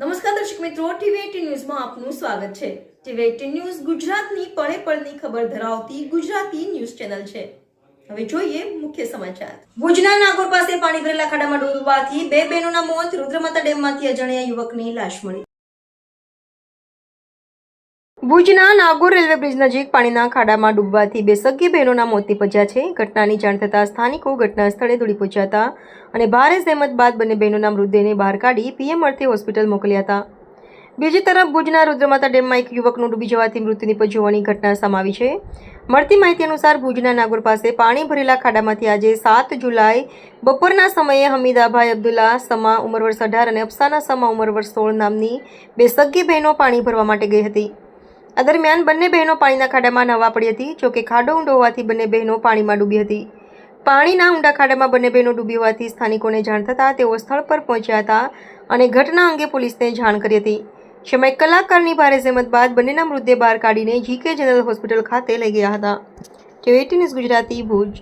નમસ્કાર દર્શક મિત્રો ટીવી ન્યૂઝમાં આપનું સ્વાગત છે. ટીવી એટીન ન્યૂઝ ગુજરાતની પળે પળની ખબર ધરાવતી ગુજરાતી ન્યૂઝ ચેનલ છે. હવે જોઈએ મુખ્ય સમાચાર. ભુજના નાગોર પાસે પાણી ભરેલા ખાડામાં ડૂબવાથી બે બહેનોના મોત, રુદ્રમાતા ડેમમાંથી અજાણ્યા યુવકની લાશ મળી. ભુજના નાગોર રેલવે બ્રિજ નજીક પાણીના ખાડામાં ડૂબવાથી બે સગી બહેનોના મોત નીપજ્યા છે. ઘટનાની જાણ થતાં સ્થાનિકો ઘટના સ્થળે દોડી પહોંચ્યા હતા અને ભારે સહેમત બાદ બંને બહેનોના મૃતદેહને બહાર કાઢી પીએમ અર્થે હોસ્પિટલ મોકલ્યા હતા. બીજી તરફ ભુજના રુદ્રમાતા ડેમમાં એક યુવકનું ડૂબી જવાથી મૃત્યુ નીપજ્યું હોવાની ઘટના સમાવી છે. મળતી માહિતી અનુસાર ભુજના નાગોર પાસે પાણી ભરેલા ખાડામાંથી આજે સાત જુલાઈ બપોરના સમયે હમીદાભાઈ અબ્દુલ્લા સમા ઉંમર વર્ષ અઢાર અને અફસાના સમા ઉંમર વર્ષ સોળ નામની બે સગી બહેનો પાણી ભરવા માટે ગઈ હતી. આ દરમિયાન બંને બહેનો પાણીના ખાડામાં નવા પડી હતી જોકે ખાડો ઊંડો હોવાથી બંને બહેનો પાણીમાં ડૂબી હતી. પાણીના ઊંડા ખાડામાં બંને બહેનો ડૂબી હોવાથી સ્થાનિકોને જાણ થતાં તેઓ સ્થળ પર પહોંચ્યા હતા અને ઘટના અંગે પોલીસને જાણ કરી હતી. જેમાં એક કલાકની ભારે જહેમત બાદ બંનેના મૃતદેહ બહાર કાઢીને જીકે જનરલ હોસ્પિટલ ખાતે લઈ ગયા હતા. TV news Gujarati Bhuj.